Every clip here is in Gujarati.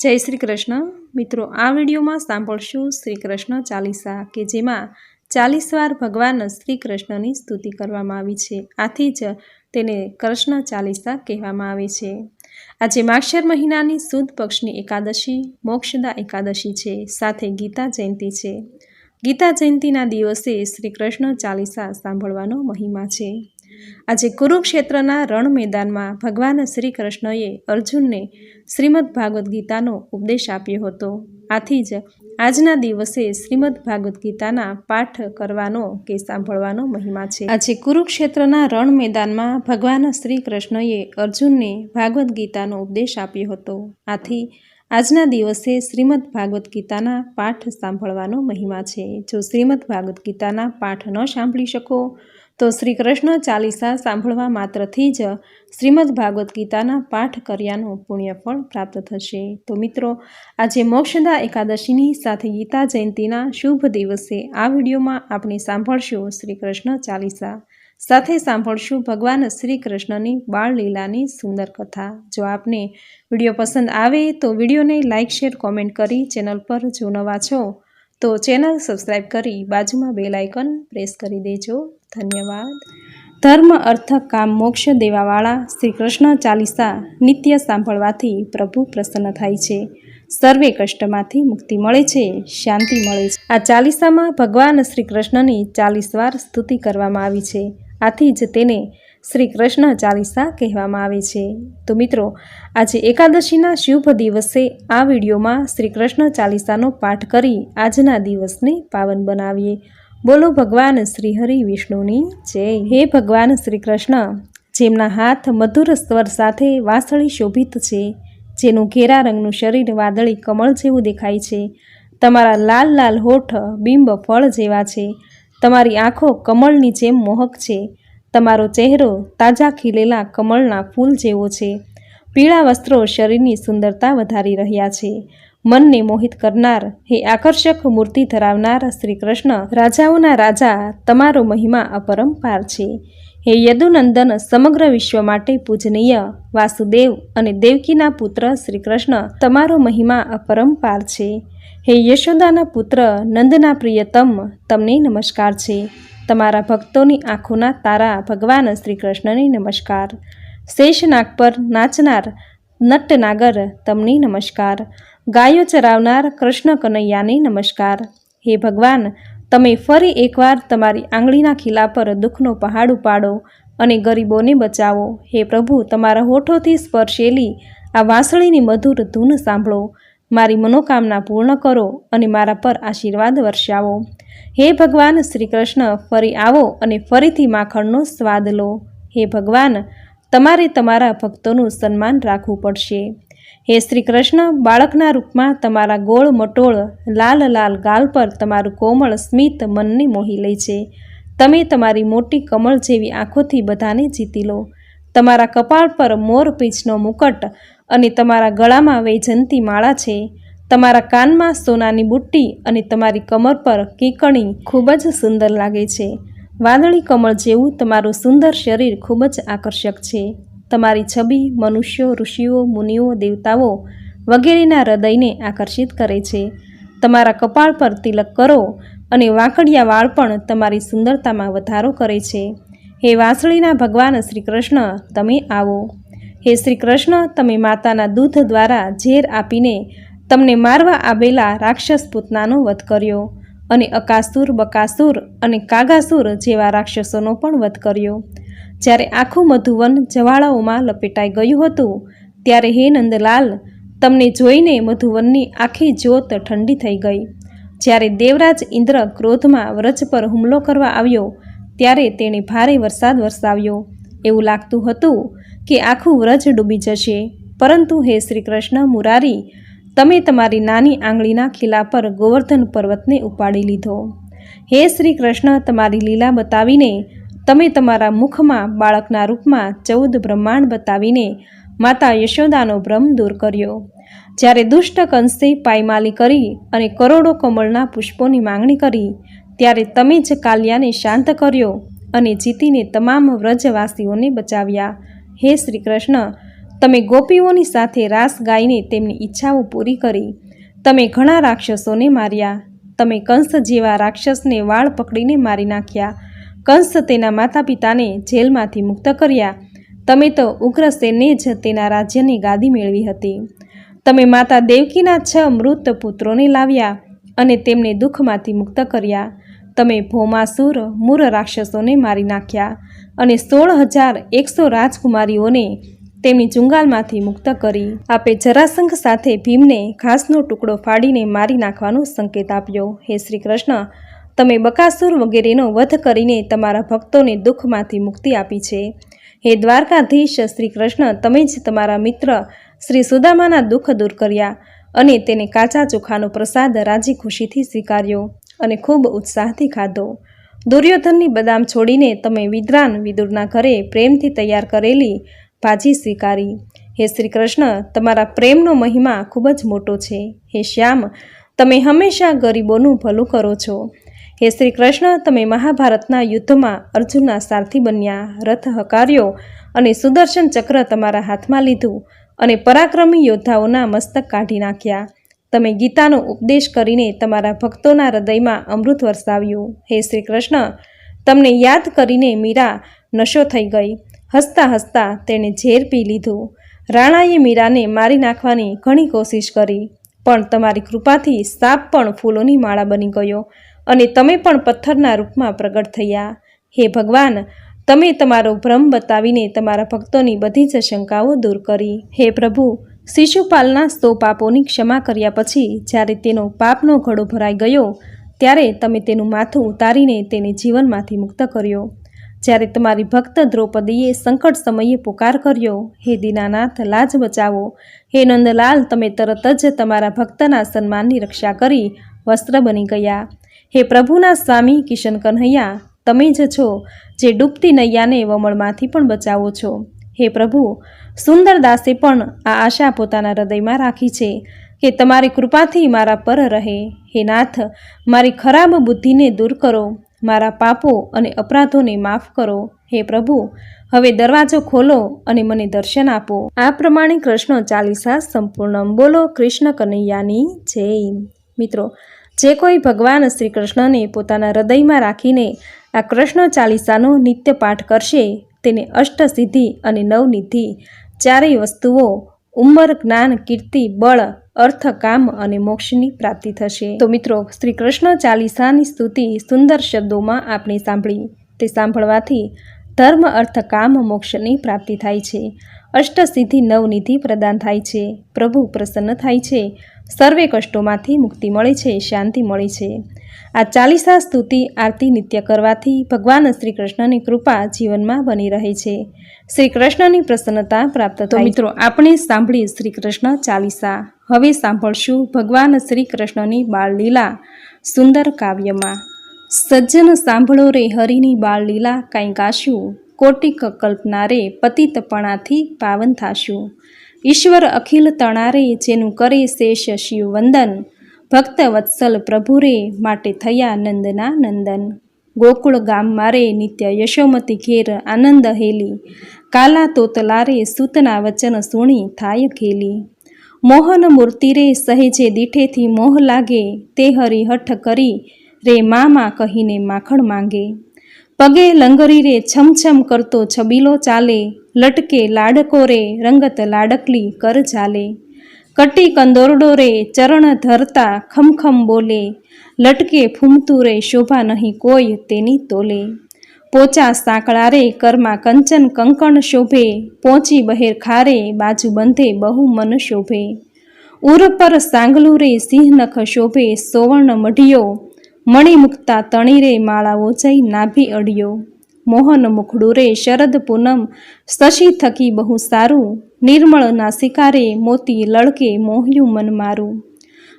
જય શ્રી કૃષ્ણ. મિત્રો, આ વિડીયોમાં સાંભળશું શ્રી કૃષ્ણ ચાલીસા કે જેમાં ચાલીસ વાર ભગવાન શ્રી કૃષ્ણની સ્તુતિ કરવામાં આવી છે. આથી જ તેને કૃષ્ણ ચાલીસા કહેવામાં આવે છે. આજે માક્ષર મહિનાની સુદ પક્ષની એકાદશી, મોક્ષદા એકાદશી છે. સાથે ગીતા જયંતિ છે. ગીતા જયંતિના દિવસે શ્રી કૃષ્ણ ચાલીસા સાંભળવાનો મહિમા છે. આજે કુરુક્ષેત્રના રણ મેદાનમાં ભગવાન શ્રી કૃષ્ણએ અર્જુનને શ્રીમદ ભાગવદ્ ગીતાનો ઉપદેશ આપ્યો હતો. આથી જ આજના દિવસે શ્રીમદ ભાગવદ્ ગીતાના પાઠ કરવાનો કે સાંભળવાનો મહિમા છે. આજે કુરુક્ષેત્રના રણ મેદાનમાં ભગવાન શ્રી કૃષ્ણએ અર્જુનને ભાગવદ્ ગીતાનો ઉપદેશ આપ્યો હતો. આથી આજના દિવસે શ્રીમદ ભાગવદ્ ગીતાના પાઠ સાંભળવાનો મહિમા છે. જો શ્રીમદ ભાગવદ્ ગીતાના પાઠ ન સાંભળી શકો તો શ્રી કૃષ્ણ ચાલીસા સાંભળવા માત્રથી જ શ્રીમદ ભાગવદ્ ગીતાના પાઠ કર્યાનું પુણ્યફળ પ્રાપ્ત થશે. તો મિત્રો, આજે મોક્ષદા એકાદશીની સાથે ગીતા જયંતિના શુભ દિવસે આ વિડીયોમાં આપણે સાંભળશું શ્રી કૃષ્ણ ચાલીસા. સાથે સાંભળશું ભગવાન શ્રી કૃષ્ણની બાળલીલાની સુંદર કથા. જો આપને વીડિયો પસંદ આવે તો વિડીયોને લાઇક, શેર, કોમેન્ટ કરી ચેનલ પર જો નવા છો તો ચેનલ સબસ્ક્રાઈબ કરી બાજુમાં બેલ આઇકન પ્રેસ કરી દેજો. ધન્યવાદ. ધર્મ, અર્થ, કામ, મોક્ષ દેવાવાળા શ્રી કૃષ્ણ ચાલીસા નિત્ય સાંભળવાથી પ્રભુ પ્રસન્ન થાય છે. સર્વે કષ્ટમાંથી મુક્તિ મળે છે, શાંતિ મળે છે. આ ચાલીસામાં ભગવાન શ્રી કૃષ્ણની ચાલીસ વાર સ્તુતિ કરવામાં આવી છે. આથી જ તેને શ્રી કૃષ્ણ ચાલીસા કહેવામાં આવે છે. તો મિત્રો, આજે એકાદશીના શુભ દિવસે આ વિડીયોમાં શ્રી કૃષ્ણ ચાલીસાનો પાઠ કરી આજના દિવસને પાવન બનાવીએ. બોલો ભગવાન શ્રી હરિ વિષ્ણુની જય. હે ભગવાન શ્રી કૃષ્ણ, જેમના હાથ મધુર સ્વર સાથે વાસળી શોભિત છે, જેનું ઘેરા રંગનું શરીર વાદળી કમળ જેવું દેખાય છે, તમારા લાલ લાલ હોઠ બિંબ ફળ જેવા છે, તમારી આંખો કમળની જેમ મોહક છે, તમારો ચહેરો તાજા ખીલેલા કમળના ફૂલ જેવો છે, પીળા વસ્ત્રો શરીરની સુંદરતા વધારી રહ્યા છે મનને મોહિત કરનાર, હે આકર્ષક મૂર્તિ ધરાવનાર શ્રી કૃષ્ણ રાજાઓના રાજા, તમારો મહિમા અપરંપાર છે. હે યદુનંદન, સમગ્ર વિશ્વ માટે પૂજનીય, વાસુદેવ અને દેવકીના પુત્ર શ્રી કૃષ્ણ તમારો મહિમા અપરંપાર છે. હે યશોદાના પુત્ર, નંદના પ્રિયતમ, તમને નમસ્કાર છે. તમારા ભક્તોની આંખોના તારા ભગવાન શ્રી કૃષ્ણને નમસ્કાર. શેષનાગ પર નાચનાર નટ્ટનાગર તમને નમસ્કાર. ગાયો ચરાવનાર કૃષ્ણ કનૈયાને નમસ્કાર. હે ભગવાન, તમે ફરી એકવાર તમારી આંગળીના ખીલા પર દુઃખનો પહાડ ઉપાડો અને ગરીબોને બચાવો. હે પ્રભુ, તમારા હોઠોથી સ્પર્શેલી આ વાંસળીની મધુર ધૂન સાંભળો. મારી મનોકામના પૂર્ણ કરો અને મારા પર આશીર્વાદ વર્ષાવો. હે ભગવાન શ્રી કૃષ્ણ ફરી આવો અને ફરીથી માખણનો સ્વાદ લો. હે ભગવાન, તમારે તમારા ભક્તોનું સન્માન રાખવું પડશે. હે શ્રી કૃષ્ણ, બાળકના રૂપમાં તમારા ગોળ મટોળ, લાલ લાલ ગાલ પર તમારું કોમળ સ્મિત મનને મોહી લે છે. તમે તમારી મોટી કમળ જેવી આંખોથી બધાને જીતી લો. તમારા કપાળ પર મોર પીંછનો મુકટ અને તમારા ગળામાં વૈજંતી માળા છે. તમારા કાનમાં સોનાની બુટ્ટી અને તમારી કમર પર કીકણી ખૂબ જ સુંદર લાગે છે. વાદળી કમળ જેવું તમારું સુંદર શરીર ખૂબ જ આકર્ષક છે. તમારી છબી મનુષ્યો, ઋષિઓ, મુનિઓ, દેવતાઓ વગેરેના હૃદયને આકર્ષિત કરે છે. તમારા કપાળ પર તિલક કરો અને વાંકડિયા વાળ પણ તમારી સુંદરતામાં વધારો કરે છે. હે વાંસળીના ભગવાન શ્રી કૃષ્ણ તમે આવો. હે શ્રી કૃષ્ણ તમે માતાના દૂધ દ્વારા ઝેર આપીને તમને મારવા આવેલા રાક્ષસ પૂતનાનો વધ કર્યો અને અકાસુર, બકાસુર અને કાગાસુર જેવા રાક્ષસોનો પણ વધ કર્યો. જ્યારે આખું મધુવન જવાળાઓમાં લપેટાઈ ગયું હતું, ત્યારે હે નંદલાલ, તમને જોઈને મધુવનની આખી જ્યોત ઠંડી થઈ ગઈ. જ્યારે દેવરાજ ઇન્દ્ર ક્રોધમાં વ્રજ પર હુમલો કરવા આવ્યો, ત્યારે તેણે ભારે વરસાદ વરસાવ્યો. એવું લાગતું હતું કે આખું વ્રજ ડૂબી જશે. પરંતુ હે શ્રી કૃષ્ણ મુરારી, તમે તમારી નાની આંગળીના ખીલા પર ગોવર્ધન પર્વતને ઉપાડી લીધો. હે શ્રી કૃષ્ણ તમારી લીલા બતાવીને તમે તમારા મુખમાં બાળકના રૂપમાં ચૌદ બ્રહ્માંડ બતાવીને માતા યશોદાનો ભ્રમ દૂર કર્યો. જ્યારે દુષ્ટ કંસે પાયમાલી કરી અને કરોડો કમળના પુષ્પોની માંગણી કરી, ત્યારે તમે જ કાલિયાને શાંત કર્યો અને જીતીને તમામ વ્રજવાસીઓને બચાવ્યા. હે શ્રી કૃષ્ણ તમે ગોપીઓની સાથે રાસ ગાઈને તેમની ઈચ્છાઓ પૂરી કરી. તમે ઘણા રાક્ષસોને માર્યા. તમે કંસ જેવા રાક્ષસને વાળ પકડીને મારી નાખ્યા. કંસ તેના માતા પિતાને જેલમાંથી મુક્ત કર્યા. તમે તો ઉગ્રસેને જ તેના રાજ્યની ગાદી મેળવી હતી. તમે માતા દેવકીના છ મૃત પુત્રોને લાવ્યા અને તેમને દુઃખમાંથી મુક્ત કર્યા. તમે ભોમાસુર મૂર રાક્ષસોને મારી નાખ્યા અને સોળ હજાર એકસો રાજકુમારીઓને તેમની ચુંગાલમાંથી મુક્ત કરી. આપે જરાસંઘ સાથે ભીમને ઘાસનો ટુકડો ફાડીને મારી નાખવાનો સંકેત આપ્યો. હે શ્રી કૃષ્ણ તમે બકાસુર વગેરેનો વધ કરીને તમારા ભક્તોને દુઃખમાંથી મુક્તિ આપી છે. હે દ્વારકાધીશ, શ્રી કૃષ્ણ, તમે જ તમારા મિત્ર શ્રી સુદામાના દુઃખ દૂર કર્યા અને તેને કાચા ચોખાનો પ્રસાદ રાજી ખુશીથી સ્વીકાર્યો અને ખૂબ ઉત્સાહથી ખાધો. દુર્યોધનની બદામ છોડીને તમે વિદ્રાન વિદુરના ઘરે પ્રેમથી તૈયાર કરેલી ભાજી સ્વીકારી. હે શ્રી કૃષ્ણ, તમારા પ્રેમનો મહિમા ખૂબ જ મોટો છે. હે શ્યામ, તમે હંમેશા ગરીબોનું ભલું કરો છો. હે શ્રી કૃષ્ણ, તમે મહાભારતના યુદ્ધમાં અર્જુનના સારથી બન્યા રથ હકાર્યો અને સુદર્શન ચક્ર તમારા હાથમાં લીધું અને પરાક્રમી યોદ્ધાઓના મસ્તક કાઢી નાખ્યા. તમે ગીતાનો ઉપદેશ કરીને તમારા ભક્તોના હૃદયમાં અમૃત વરસાવ્યું. હે શ્રી કૃષ્ણ, તમને યાદ કરીને મીરા નશો થઈ ગઈ. હસતા હસતા તેણે ઝેર પી લીધું. રાણાએ મીરાને મારી નાખવાની ઘણી કોશિશ કરી, પણ તમારી કૃપાથી સાપ પણ ફૂલોની માળા બની ગયો. અને તમે પણ પથ્થરના રૂપમાં પ્રગટ થયા. હે ભગવાન, તમે તમારો ભ્રમ બતાવીને તમારા ભક્તોની બધી જ શંકાઓ દૂર કરી. હે પ્રભુ, શિશુપાલના સો પાપોની ક્ષમા કર્યા પછી જ્યારે તેનો પાપનો ઘડો ભરાઈ ગયો, ત્યારે તમે તેનું માથું ઉતારીને તેને જીવનમાંથી મુક્ત કર્યો. જ્યારે તમારી ભક્ત દ્રૌપદીએ સંકટ સમયે પુકાર કર્યો, હે દીનાનાથ, લાજ બચાવો હે નંદલાલ, તમે તરત જ તમારા ભક્તના સન્માનની રક્ષા કરી વસ્ત્ર બની ગયા. હે પ્રભુના સ્વામી કિશન કન્હૈયા તમે જ છો જે ડૂબતી નૈયાને વમળમાંથી પણ બચાવો છો. હે પ્રભુ, સુંદર દાસે પણ આ આશા પોતાના હૃદયમાં રાખી છે કે તમારી કૃપાથી મારા પર રહે. હે નાથ, મારી ખરાબ બુદ્ધિને દૂર કરો, મારા પાપો અને અપરાધોને માફ કરો. હે પ્રભુ, હવે દરવાજો ખોલો અને મને દર્શન આપો. આ પ્રમાણે કૃષ્ણ ચાલીસા સંપૂર્ણ બોલો કૃષ્ણ કનૈયાની જય. મિત્રો જે કોઈ ભગવાન શ્રી કૃષ્ણને પોતાના હૃદયમાં રાખીને આ કૃષ્ણ ચાલીસાનો નિત્ય પાઠ કરશે, તેને અષ્ટસિદ્ધિ અને નવનિધિ ચારેય વસ્તુઓ, ઉંમર, જ્ઞાન, કીર્તિ, બળ, અર્થ, કામ અને મોક્ષની પ્રાપ્તિ થશે. તો મિત્રો શ્રી કૃષ્ણ ચાલીસાની સ્તુતિ સુંદર શબ્દોમાં આપણે સાંભળી. તે સાંભળવાથી ધર્મ, અર્થ, કામ, મોક્ષની પ્રાપ્તિ થાય છે. અષ્ટસિદ્ધિ નવનિધિ પ્રદાન થાય છે. પ્રભુ પ્રસન્ન થાય છે. સર્વે કષ્ટોમાંથી મુક્તિ મળે છે શાંતિ મળે છે. આ ચાલીસા સ્તુતિ આરતી નિત્ય કરવાથી ભગવાન શ્રી કૃષ્ણની કૃપા જીવનમાં બની રહે છે. શ્રી કૃષ્ણની પ્રસન્નતા પ્રાપ્ત થાય. મિત્રો આપણે સાંભળી શ્રી કૃષ્ણ ચાલીસા. હવે સાંભળશું ભગવાન શ્રી કૃષ્ણની બાળલીલા સુંદર કાવ્યમાં. સજ્જન સાંભળો રે હરિની બાળલીલા કાંઈ ગાશું કોટિક કલ્પનારે પતિતપણાથી પાવન થાશું. ઈશ્વર અખિલ તણારે જેનું કરે શેષ શિવ વંદન ભક્ત વત્સલ પ્રભુ રે માટે થયા નંદના નંદન ગોકુળ ગામ મારે નિત્ય યશોમતી ઘેર આનંદ હેલી, કાલા તોતલારે સૂતના વચન સુણી થાય ખેલી મોહન મૂર્તિ રે સહેજે દીઠેથી મોહ લાગે, તે હરી હઠ કરી રે મામા કહીને માખણ માંગે. પગે લંગરી રે, છમછમ કરતો છબીલો ચાલે. લટકે લાડકો રે, રંગત લાડકલી કર ચાલે. કટી કંદોરડો રે, ચરણ ધરતા ખમખમ બોલે. લટકે ફૂમતું રે, શોભા નહીં કોઈ તેની તોલે. પોચા સાંકળા રે, કરમાં કંચન કંકણ શોભે. પોચી બહેર ખારે, બાજુ બંધે બહુ મન શોભે. ઉર પર સાંગલું રે, સિંહ નખ શોભે. સોવર્ણ મઢિયો મણી મુકતા તણી રે માળાઓ જઈ નાભી અડ્યો. મોહન મુખડું રે શરદ પૂનમ, શશી થકી બહુ સારું. નિર્મળના શિકારે મોતી લડકે મોહ્યું મન મારું.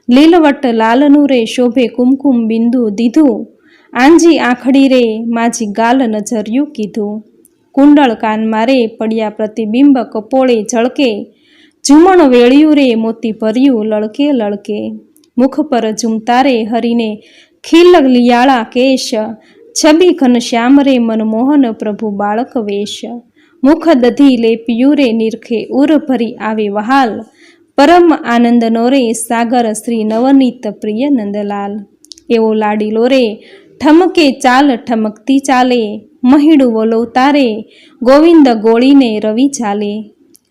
લીલવટ લાલનું રે શોભે કુમકુમ બિંદુ દીધું. આંજી આંખડી રે માજી ગાલ નજર્યું કીધું. કુંડળ કાન મારે પડ્યા પ્રતિબિંબ કપોળે ઝળકે. ઝુમણ વેળ્યું રે મોતી ભર્યું લળકે લળકે મુખ પર ઝુમતારે હરીને ખીલ લિયાળા કેશ, છબી ઘનશ્યામ રે મનમોહન પ્રભુ બાળક વેશ. મુખ દધી લે પિયુરે નિરખે ઉર ભરી આવે વહાલ. પરમ આનંદનો રે સાગર શ્રી નવનીત પ્રિય નંદલાલ. એવો લાડીલો રે ઠમકે ચાલ ઠમકતી ચાલે. મહીડું વલોતારે ગોવિંદ ગોળીને રવિ ચાલે.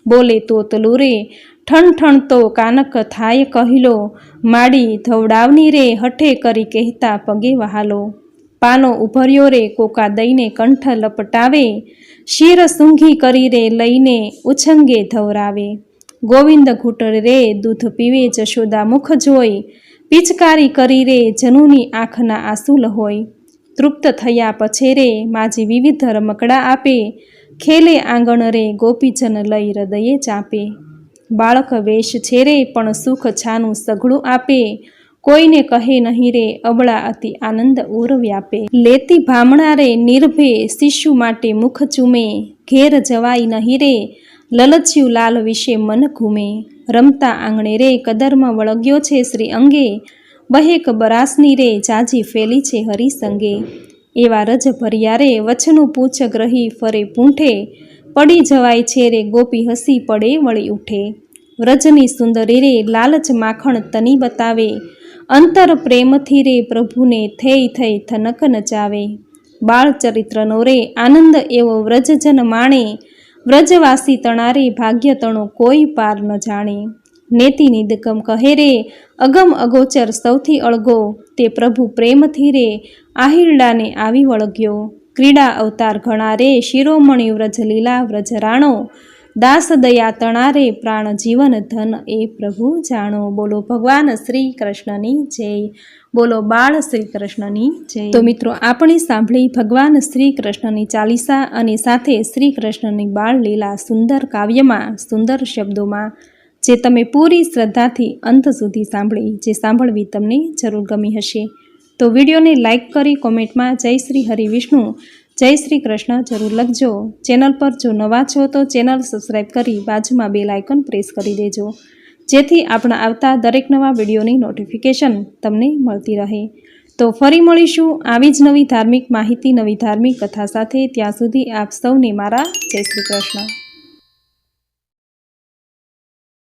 બોલે તોતલું રે ઠણ ઠણ તો કાનક થાય કહિલો, માડી ધવડાવની રે હઠે કરી કહેતા પગે વહાલો. પાનો ઉભર્યો રે કોકા દઈને કંઠ લપટાવે, શિર સૂંઘી કરી રે લઈને ઉછંગે ધવરાવે. ગોવિંદ ઘૂંટર રે દૂધ પીવે, જશોદા મુખ જોઈ, પિચકારી કરી રે જનુની આંખના આંસુલ હોય. તૃપ્ત થયા પછે રે માજી વિવિધ રમકડા આપે, ખેલે આંગણ રે ગોપીજન લઈ હૃદયે ચાપે. બાળક વેશ છે રે પણ સુખ છાનું સઘળું આપે. કોઈને કહે નહીં રે અબળા અતિ આનંદ ઉર વ્યાપે. લેતી ભામણા રે નિર્ભે શિશુ માટે મુખ ચૂમે. ઘેર જવાય નહીં રે લલચ્યું લાલ વિશે મન ઘૂમે. રમતા આંગણે રે કદરમાં વળગ્યો છે શ્રી અંગે. બહેક બરાસની રે જાજી ફેલી છે હરિસંગે. એવા રજ ભર્યા રે વચનું પૂછ ગ્રહી ફરે પૂંઠે. પડી જવાય છે રે, ગોપી હસી પડે, વળી ઉઠે. વ્રજની સુંદરી રે, લાલચ માખણ તની બતાવે. અંતર પ્રેમથી રે, પ્રભુને થઈ થઈ થનક નચાવે. બાળ ચરિત્રનો રે, આનંદ એવો વ્રજજન માણે. વ્રજવાસી તણારે, ભાગ્ય તણો કોઈ પાર ન જાણે. નેતિ નિદકમ કહે રે, અગમ અગોચર સૌથી અળગો. તે પ્રભુ પ્રેમથી રે, આહિરડાને આવી વળગ્યો. ક્રીડા અવતાર ઘણા શિરોમણિ શિરોમણી વ્રજ લીલા વ્રજ રાણો, દાસ દયા તણારે, પ્રાણ જીવન ધન એ પ્રભુ જાણો. બોલો ભગવાન શ્રી કૃષ્ણની જય, બોલો બાળ શ્રી કૃષ્ણની જય. તો મિત્રો, આપણે સાંભળી ભગવાન શ્રી કૃષ્ણની ચાલીસા અને સાથે શ્રી કૃષ્ણની બાળ લીલા સુંદર કાવ્યમાં, સુંદર શબ્દોમાં, જે તમે પૂરી શ્રદ્ધાથી અંત સુધી સાંભળી, જે સાંભળવી તમને જરૂર ગમી હશે. તો વિડીયોને લાઇક કરી કોમેન્ટમાં જય શ્રી હરિ વિષ્ણુ. જય શ્રી કૃષ્ણ. જરૂર લખજો. ચેનલ પર જો નવા છો તો ચેનલ સબસ્ક્રાઈબ કરી બાજુમાં બેલ આઇકન પ્રેસ કરી દેજો. જેથી આપણા આવતા દરેક નવા વિડીયોની નોટિફિકેશન તમને મળતી રહે. તો ફરી મળીશું આવી જ નવી ધાર્મિક માહિતી, નવી ધાર્મિક કથા સાથે. ત્યાં સુધી આપ સૌને મારા જય શ્રી કૃષ્ણ.